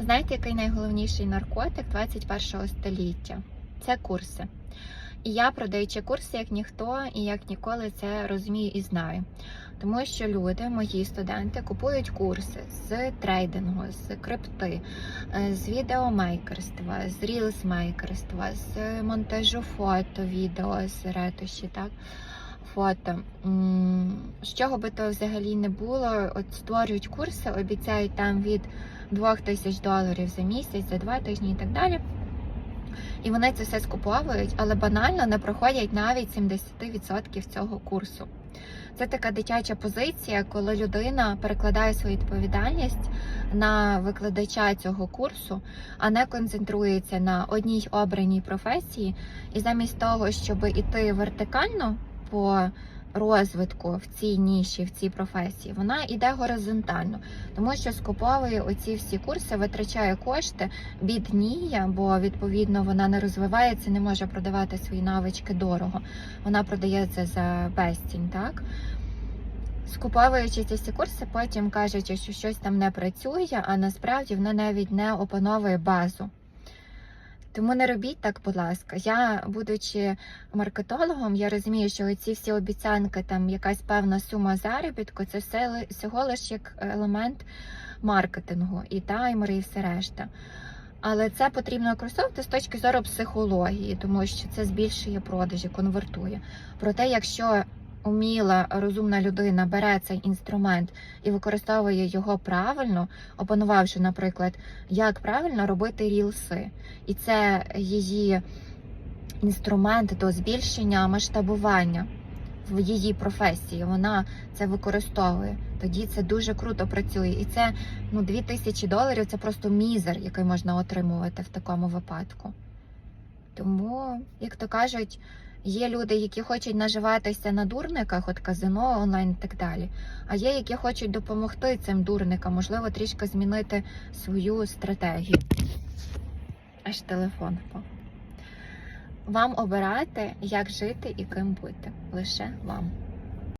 Знаєте, який найголовніший наркотик 21 століття? Це курси. І я, продаючи курси, як ніхто і як ніколи це розумію і знаю. Тому що люди, мої студенти, купують курси з трейдингу, з крипти, е, з відеомейкерства, з рілсмейкерства, з монтажу фото, відео, з ретуші, так? Фото. З чого би то взагалі не було, от створюють курси, обіцяють там від 2 тисяч доларів за місяць, за два тижні і так далі. І вони це все скуповують, але банально не проходять навіть 70% цього курсу. Це така дитяча позиція, коли людина перекладає свою відповідальність на викладача цього курсу, а не концентрується на одній обраній професії. І замість того, щоб іти вертикально по розвитку в цій ніші, в цій професії, вона йде горизонтально, тому що скуповує оці всі курси, витрачає кошти, бідніє, бо відповідно вона не розвивається, не може продавати свої навички дорого. Вона продається за безцінь, так? Скуповуючи ці всі курси, потім кажуть, що щось там не працює, а насправді воно навіть не опановує базу. Тому не робіть так, будь ласка. Я, будучи маркетологом, я розумію, що ці всі обіцянки, там якась певна сума заробітку, це все всього лише як елемент маркетингу, і таймери, і все решта. Але це потрібно використовувати з точки зору психології, тому що це збільшує продажі, конвертує. Проте, якщо уміла, розумна людина бере цей інструмент і використовує його правильно, опанувавши, наприклад, як правильно робити рілси, і це її інструмент до збільшення масштабування в її професії. Вона це використовує. Тоді це дуже круто працює. І це ну 2000 доларів це просто мізер, який можна отримувати в такому випадку. Тому, як то кажуть, є люди, які хочуть наживатися на дурниках, от казино, онлайн і так далі. А є, які хочуть допомогти цим дурникам, можливо, трішки змінити свою стратегію. Аж телефон впав. Вам обирати, як жити і ким бути. Лише вам.